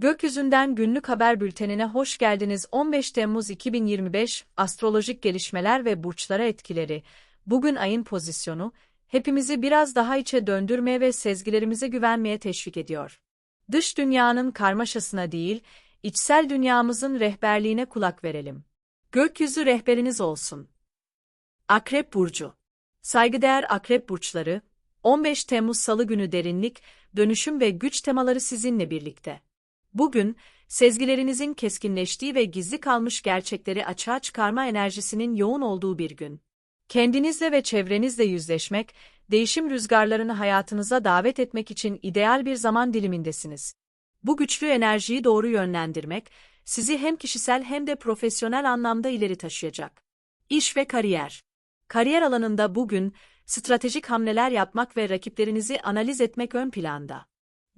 Gökyüzünden günlük haber bültenine hoş geldiniz. 15 Temmuz 2025 astrolojik gelişmeler ve burçlara etkileri. Bugün ayın pozisyonu hepimizi biraz daha içe döndürmeye ve sezgilerimize güvenmeye teşvik ediyor. Dış dünyanın karmaşasına değil, içsel dünyamızın rehberliğine kulak verelim. Gökyüzü rehberiniz olsun. Akrep burcu. Saygıdeğer akrep burçları 15 Temmuz Salı günü derinlik, dönüşüm ve güç temaları sizinle birlikte. Bugün, sezgilerinizin keskinleştiği ve gizli kalmış gerçekleri açığa çıkarma enerjisinin yoğun olduğu bir gün. Kendinizle ve çevrenizle yüzleşmek, değişim rüzgarlarını hayatınıza davet etmek için ideal bir zaman dilimindesiniz. Bu güçlü enerjiyi doğru yönlendirmek, sizi hem kişisel hem de profesyonel anlamda ileri taşıyacak. İş ve kariyer. Kariyer alanında bugün, stratejik hamleler yapmak ve rakiplerinizi analiz etmek ön planda.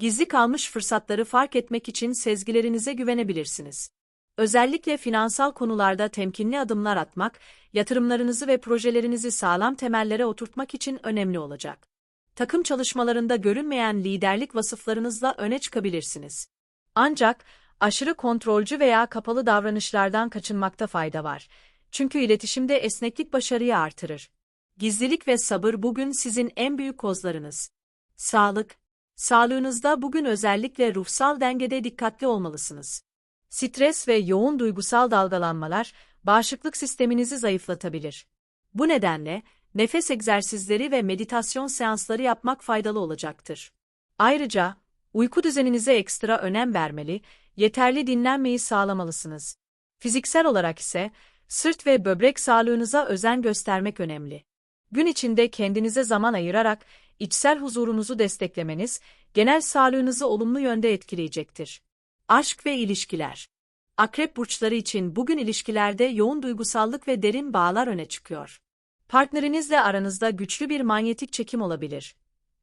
Gizli kalmış fırsatları fark etmek için sezgilerinize güvenebilirsiniz. Özellikle finansal konularda temkinli adımlar atmak, yatırımlarınızı ve projelerinizi sağlam temellere oturtmak için önemli olacak. Takım çalışmalarında görünmeyen liderlik vasıflarınızla öne çıkabilirsiniz. Ancak, aşırı kontrolcü veya kapalı davranışlardan kaçınmakta fayda var. Çünkü iletişimde esneklik başarıyı artırır. Gizlilik ve sabır bugün sizin en büyük kozlarınız. Sağlık, Sağlığınızda bugün özellikle ruhsal dengede dikkatli olmalısınız. Stres ve yoğun duygusal dalgalanmalar bağışıklık sisteminizi zayıflatabilir. Bu nedenle nefes egzersizleri ve meditasyon seansları yapmak faydalı olacaktır. Ayrıca uyku düzeninize ekstra önem vermeli, yeterli dinlenmeyi sağlamalısınız. Fiziksel olarak ise sırt ve böbrek sağlığınıza özen göstermek önemli. Gün içinde kendinize zaman ayırarak içsel huzurunuzu desteklemeniz, genel sağlığınızı olumlu yönde etkileyecektir. Aşk ve ilişkiler Akrep burçları için bugün ilişkilerde yoğun duygusallık ve derin bağlar öne çıkıyor. Partnerinizle aranızda güçlü bir manyetik çekim olabilir.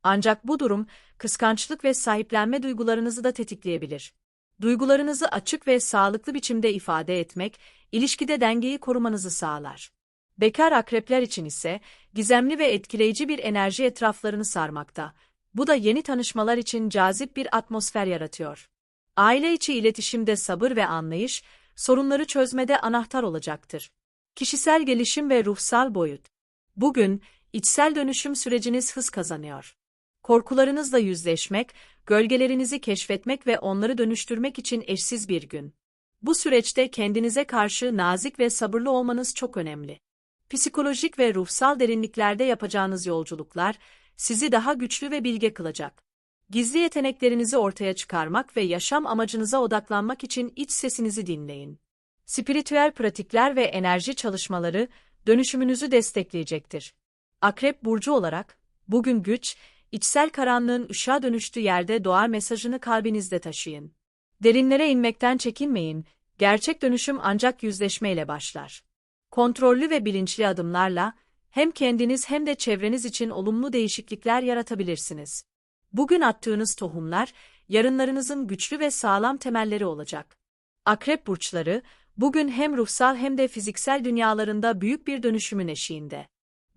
Ancak bu durum, kıskançlık ve sahiplenme duygularınızı da tetikleyebilir. Duygularınızı açık ve sağlıklı biçimde ifade etmek, ilişkide dengeyi korumanızı sağlar. Bekar akrepler için ise gizemli ve etkileyici bir enerji etraflarını sarmakta. Bu da yeni tanışmalar için cazip bir atmosfer yaratıyor. Aile içi iletişimde sabır ve anlayış, sorunları çözmede anahtar olacaktır. Kişisel gelişim ve ruhsal boyut. Bugün, içsel dönüşüm süreciniz hız kazanıyor. Korkularınızla yüzleşmek, gölgelerinizi keşfetmek ve onları dönüştürmek için eşsiz bir gün. Bu süreçte kendinize karşı nazik ve sabırlı olmanız çok önemli psikolojik ve ruhsal derinliklerde yapacağınız yolculuklar, sizi daha güçlü ve bilge kılacak. Gizli yeteneklerinizi ortaya çıkarmak ve yaşam amacınıza odaklanmak için iç sesinizi dinleyin. Spiritüel pratikler ve enerji çalışmaları dönüşümünüzü destekleyecektir. Akrep burcu olarak, bugün güç, içsel karanlığın ışığa dönüştüğü yerde doğar mesajını kalbinizde taşıyın. Derinlere inmekten çekinmeyin, gerçek dönüşüm ancak yüzleşmeyle başlar kontrollü ve bilinçli adımlarla hem kendiniz hem de çevreniz için olumlu değişiklikler yaratabilirsiniz. Bugün attığınız tohumlar, yarınlarınızın güçlü ve sağlam temelleri olacak. Akrep burçları, bugün hem ruhsal hem de fiziksel dünyalarında büyük bir dönüşümün eşiğinde.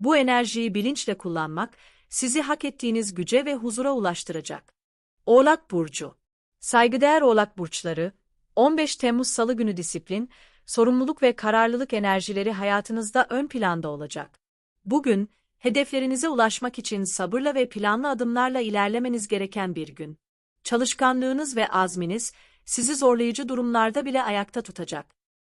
Bu enerjiyi bilinçle kullanmak, sizi hak ettiğiniz güce ve huzura ulaştıracak. Oğlak Burcu Saygıdeğer Oğlak Burçları, 15 Temmuz Salı günü disiplin, sorumluluk ve kararlılık enerjileri hayatınızda ön planda olacak. Bugün, hedeflerinize ulaşmak için sabırla ve planlı adımlarla ilerlemeniz gereken bir gün. Çalışkanlığınız ve azminiz, sizi zorlayıcı durumlarda bile ayakta tutacak.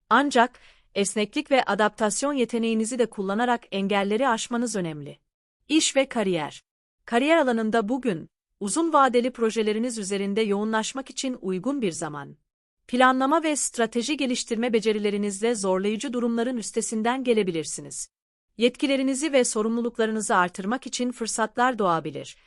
Ancak, esneklik ve adaptasyon yeteneğinizi de kullanarak engelleri aşmanız önemli. İş ve kariyer. Kariyer alanında bugün, uzun vadeli projeleriniz üzerinde yoğunlaşmak için uygun bir zaman. Planlama ve strateji geliştirme becerilerinizle zorlayıcı durumların üstesinden gelebilirsiniz. Yetkilerinizi ve sorumluluklarınızı artırmak için fırsatlar doğabilir.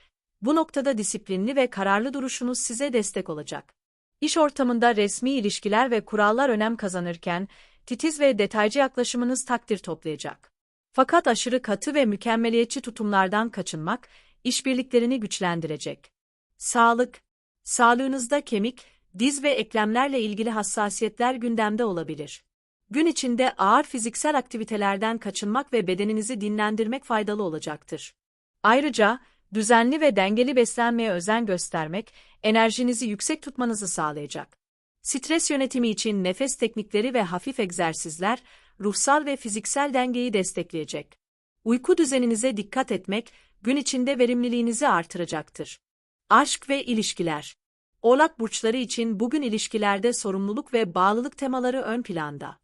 Bu noktada disiplinli ve kararlı duruşunuz size destek olacak. İş ortamında resmi ilişkiler ve kurallar önem kazanırken, titiz ve detaycı yaklaşımınız takdir toplayacak. Fakat aşırı katı ve mükemmeliyetçi tutumlardan kaçınmak, işbirliklerini güçlendirecek. Sağlık, sağlığınızda kemik, diz ve eklemlerle ilgili hassasiyetler gündemde olabilir. Gün içinde ağır fiziksel aktivitelerden kaçınmak ve bedeninizi dinlendirmek faydalı olacaktır. Ayrıca, düzenli ve dengeli beslenmeye özen göstermek, enerjinizi yüksek tutmanızı sağlayacak. Stres yönetimi için nefes teknikleri ve hafif egzersizler, ruhsal ve fiziksel dengeyi destekleyecek. Uyku düzeninize dikkat etmek, gün içinde verimliliğinizi artıracaktır. Aşk ve ilişkiler Oğlak burçları için bugün ilişkilerde sorumluluk ve bağlılık temaları ön planda.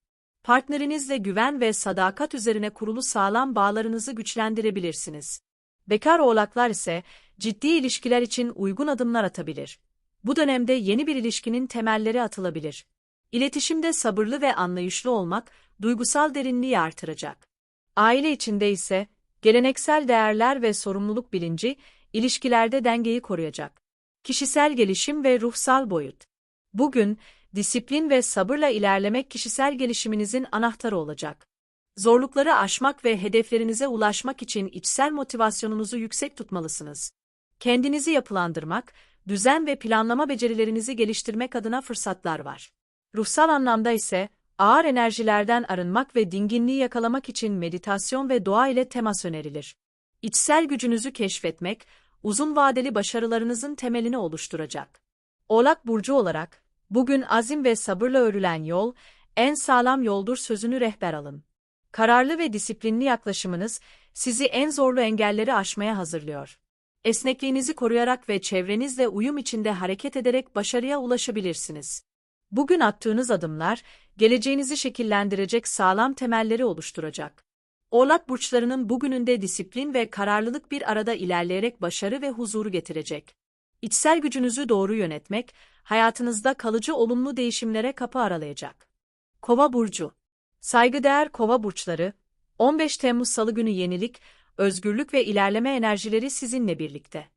Partnerinizle güven ve sadakat üzerine kurulu sağlam bağlarınızı güçlendirebilirsiniz. Bekar oğlaklar ise ciddi ilişkiler için uygun adımlar atabilir. Bu dönemde yeni bir ilişkinin temelleri atılabilir. İletişimde sabırlı ve anlayışlı olmak duygusal derinliği artıracak. Aile içinde ise geleneksel değerler ve sorumluluk bilinci ilişkilerde dengeyi koruyacak. Kişisel gelişim ve ruhsal boyut. Bugün disiplin ve sabırla ilerlemek kişisel gelişiminizin anahtarı olacak. Zorlukları aşmak ve hedeflerinize ulaşmak için içsel motivasyonunuzu yüksek tutmalısınız. Kendinizi yapılandırmak, düzen ve planlama becerilerinizi geliştirmek adına fırsatlar var. Ruhsal anlamda ise, ağır enerjilerden arınmak ve dinginliği yakalamak için meditasyon ve doğa ile temas önerilir. İçsel gücünüzü keşfetmek, uzun vadeli başarılarınızın temelini oluşturacak. Oğlak Burcu olarak, bugün azim ve sabırla örülen yol, en sağlam yoldur sözünü rehber alın. Kararlı ve disiplinli yaklaşımınız, sizi en zorlu engelleri aşmaya hazırlıyor. Esnekliğinizi koruyarak ve çevrenizle uyum içinde hareket ederek başarıya ulaşabilirsiniz. Bugün attığınız adımlar, geleceğinizi şekillendirecek sağlam temelleri oluşturacak. Oğlak burçlarının bugününde disiplin ve kararlılık bir arada ilerleyerek başarı ve huzuru getirecek. İçsel gücünüzü doğru yönetmek, hayatınızda kalıcı olumlu değişimlere kapı aralayacak. Kova burcu. Saygıdeğer Kova burçları, 15 Temmuz Salı günü yenilik, özgürlük ve ilerleme enerjileri sizinle birlikte.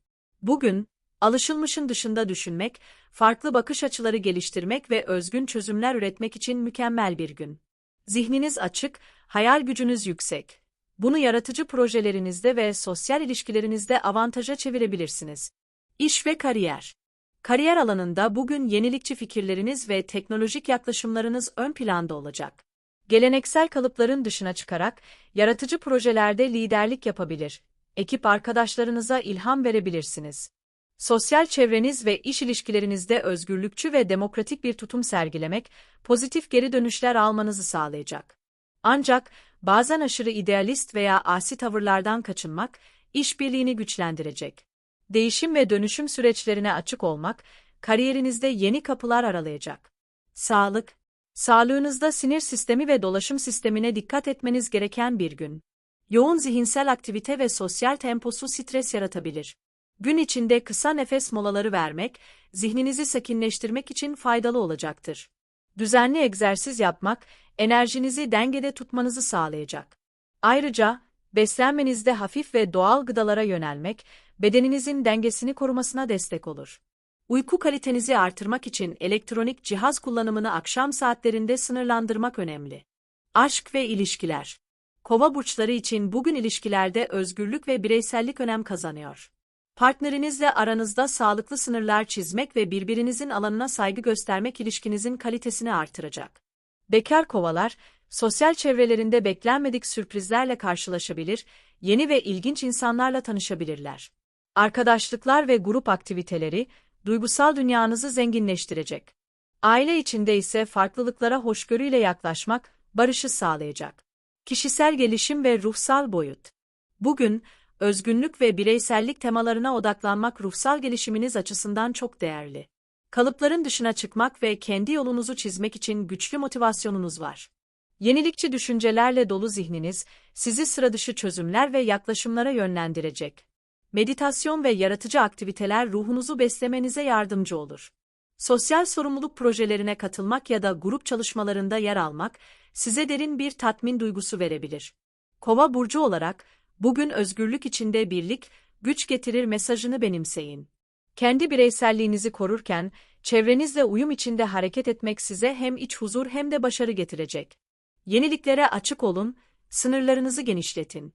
Bugün, alışılmışın dışında düşünmek, farklı bakış açıları geliştirmek ve özgün çözümler üretmek için mükemmel bir gün. Zihniniz açık, hayal gücünüz yüksek. Bunu yaratıcı projelerinizde ve sosyal ilişkilerinizde avantaja çevirebilirsiniz. İş ve kariyer. Kariyer alanında bugün yenilikçi fikirleriniz ve teknolojik yaklaşımlarınız ön planda olacak. Geleneksel kalıpların dışına çıkarak yaratıcı projelerde liderlik yapabilir. Ekip arkadaşlarınıza ilham verebilirsiniz. Sosyal çevreniz ve iş ilişkilerinizde özgürlükçü ve demokratik bir tutum sergilemek, pozitif geri dönüşler almanızı sağlayacak. Ancak bazen aşırı idealist veya asi tavırlardan kaçınmak, işbirliğini güçlendirecek. Değişim ve dönüşüm süreçlerine açık olmak, kariyerinizde yeni kapılar aralayacak. Sağlık, sağlığınızda sinir sistemi ve dolaşım sistemine dikkat etmeniz gereken bir gün. Yoğun zihinsel aktivite ve sosyal temposu stres yaratabilir. Gün içinde kısa nefes molaları vermek, zihninizi sakinleştirmek için faydalı olacaktır. Düzenli egzersiz yapmak, enerjinizi dengede tutmanızı sağlayacak. Ayrıca, beslenmenizde hafif ve doğal gıdalara yönelmek, bedeninizin dengesini korumasına destek olur. Uyku kalitenizi artırmak için elektronik cihaz kullanımını akşam saatlerinde sınırlandırmak önemli. Aşk ve ilişkiler. Kova burçları için bugün ilişkilerde özgürlük ve bireysellik önem kazanıyor. Partnerinizle aranızda sağlıklı sınırlar çizmek ve birbirinizin alanına saygı göstermek ilişkinizin kalitesini artıracak. Bekar kovalar, sosyal çevrelerinde beklenmedik sürprizlerle karşılaşabilir, yeni ve ilginç insanlarla tanışabilirler. Arkadaşlıklar ve grup aktiviteleri, duygusal dünyanızı zenginleştirecek. Aile içinde ise farklılıklara hoşgörüyle yaklaşmak, barışı sağlayacak. Kişisel gelişim ve ruhsal boyut. Bugün, özgünlük ve bireysellik temalarına odaklanmak ruhsal gelişiminiz açısından çok değerli. Kalıpların dışına çıkmak ve kendi yolunuzu çizmek için güçlü motivasyonunuz var. Yenilikçi düşüncelerle dolu zihniniz, sizi sıradışı çözümler ve yaklaşımlara yönlendirecek. Meditasyon ve yaratıcı aktiviteler ruhunuzu beslemenize yardımcı olur. Sosyal sorumluluk projelerine katılmak ya da grup çalışmalarında yer almak, size derin bir tatmin duygusu verebilir. Kova burcu olarak, bugün özgürlük içinde birlik, güç getirir mesajını benimseyin. Kendi bireyselliğinizi korurken, çevrenizle uyum içinde hareket etmek size hem iç huzur hem de başarı getirecek. Yeniliklere açık olun, sınırlarınızı genişletin.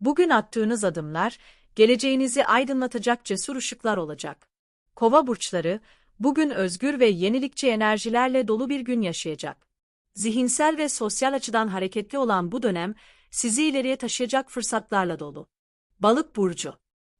Bugün attığınız adımlar, geleceğinizi aydınlatacak cesur ışıklar olacak. Kova burçları, bugün özgür ve yenilikçi enerjilerle dolu bir gün yaşayacak. Zihinsel ve sosyal açıdan hareketli olan bu dönem, sizi ileriye taşıyacak fırsatlarla dolu. Balık burcu.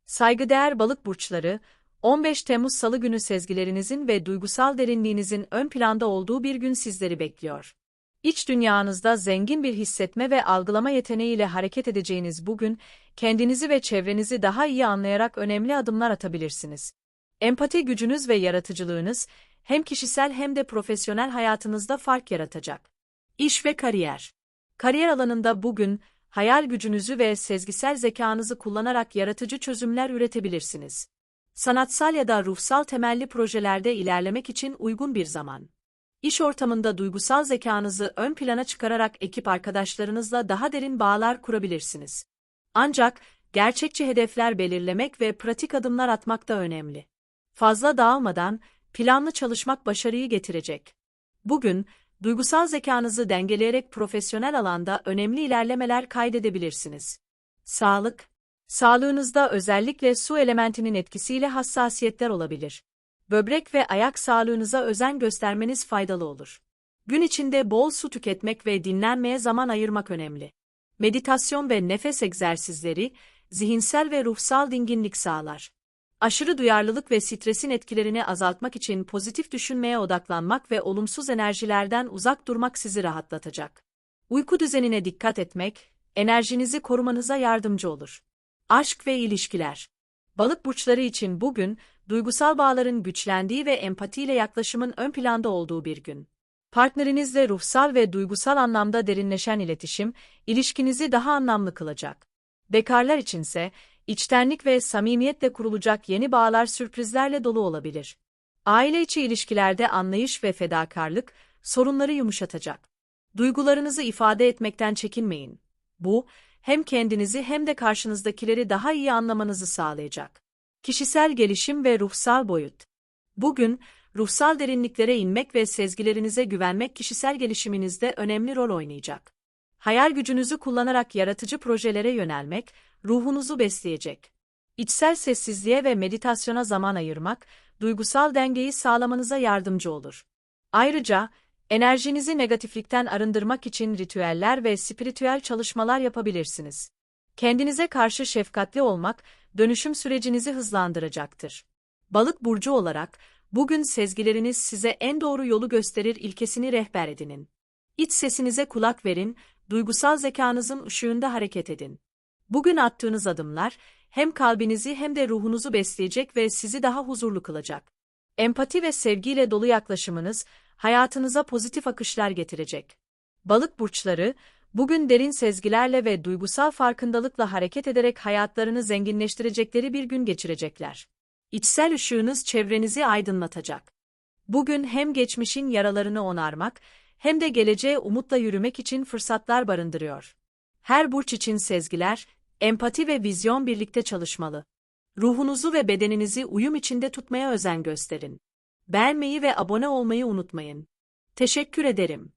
Saygıdeğer balık burçları, 15 Temmuz Salı günü sezgilerinizin ve duygusal derinliğinizin ön planda olduğu bir gün sizleri bekliyor. İç dünyanızda zengin bir hissetme ve algılama yeteneğiyle hareket edeceğiniz bugün, kendinizi ve çevrenizi daha iyi anlayarak önemli adımlar atabilirsiniz. Empati gücünüz ve yaratıcılığınız, hem kişisel hem de profesyonel hayatınızda fark yaratacak. İş ve kariyer. Kariyer alanında bugün, hayal gücünüzü ve sezgisel zekanızı kullanarak yaratıcı çözümler üretebilirsiniz. Sanatsal ya da ruhsal temelli projelerde ilerlemek için uygun bir zaman. İş ortamında duygusal zekanızı ön plana çıkararak ekip arkadaşlarınızla daha derin bağlar kurabilirsiniz. Ancak, gerçekçi hedefler belirlemek ve pratik adımlar atmak da önemli. Fazla dağılmadan, planlı çalışmak başarıyı getirecek. Bugün, duygusal zekanızı dengeleyerek profesyonel alanda önemli ilerlemeler kaydedebilirsiniz. Sağlık Sağlığınızda özellikle su elementinin etkisiyle hassasiyetler olabilir. Böbrek ve ayak sağlığınıza özen göstermeniz faydalı olur. Gün içinde bol su tüketmek ve dinlenmeye zaman ayırmak önemli. Meditasyon ve nefes egzersizleri, zihinsel ve ruhsal dinginlik sağlar. Aşırı duyarlılık ve stresin etkilerini azaltmak için pozitif düşünmeye odaklanmak ve olumsuz enerjilerden uzak durmak sizi rahatlatacak. Uyku düzenine dikkat etmek, enerjinizi korumanıza yardımcı olur. Aşk ve ilişkiler. Balık burçları için bugün, duygusal bağların güçlendiği ve empatiyle yaklaşımın ön planda olduğu bir gün. Partnerinizle ruhsal ve duygusal anlamda derinleşen iletişim, ilişkinizi daha anlamlı kılacak. Bekarlar içinse, içtenlik ve samimiyetle kurulacak yeni bağlar sürprizlerle dolu olabilir. Aile içi ilişkilerde anlayış ve fedakarlık, sorunları yumuşatacak. Duygularınızı ifade etmekten çekinmeyin. Bu, hem kendinizi hem de karşınızdakileri daha iyi anlamanızı sağlayacak. Kişisel gelişim ve ruhsal boyut. Bugün, ruhsal derinliklere inmek ve sezgilerinize güvenmek kişisel gelişiminizde önemli rol oynayacak. Hayal gücünüzü kullanarak yaratıcı projelere yönelmek, ruhunuzu besleyecek. İçsel sessizliğe ve meditasyona zaman ayırmak, duygusal dengeyi sağlamanıza yardımcı olur. Ayrıca, enerjinizi negatiflikten arındırmak için ritüeller ve spiritüel çalışmalar yapabilirsiniz. Kendinize karşı şefkatli olmak, dönüşüm sürecinizi hızlandıracaktır. Balık burcu olarak, bugün sezgileriniz size en doğru yolu gösterir ilkesini rehber edinin. İç sesinize kulak verin, duygusal zekanızın ışığında hareket edin. Bugün attığınız adımlar, hem kalbinizi hem de ruhunuzu besleyecek ve sizi daha huzurlu kılacak. Empati ve sevgiyle dolu yaklaşımınız, hayatınıza pozitif akışlar getirecek. Balık burçları, bugün derin sezgilerle ve duygusal farkındalıkla hareket ederek hayatlarını zenginleştirecekleri bir gün geçirecekler. İçsel ışığınız çevrenizi aydınlatacak. Bugün hem geçmişin yaralarını onarmak, hem de geleceğe umutla yürümek için fırsatlar barındırıyor. Her burç için sezgiler, empati ve vizyon birlikte çalışmalı. Ruhunuzu ve bedeninizi uyum içinde tutmaya özen gösterin. Beğenmeyi ve abone olmayı unutmayın. Teşekkür ederim.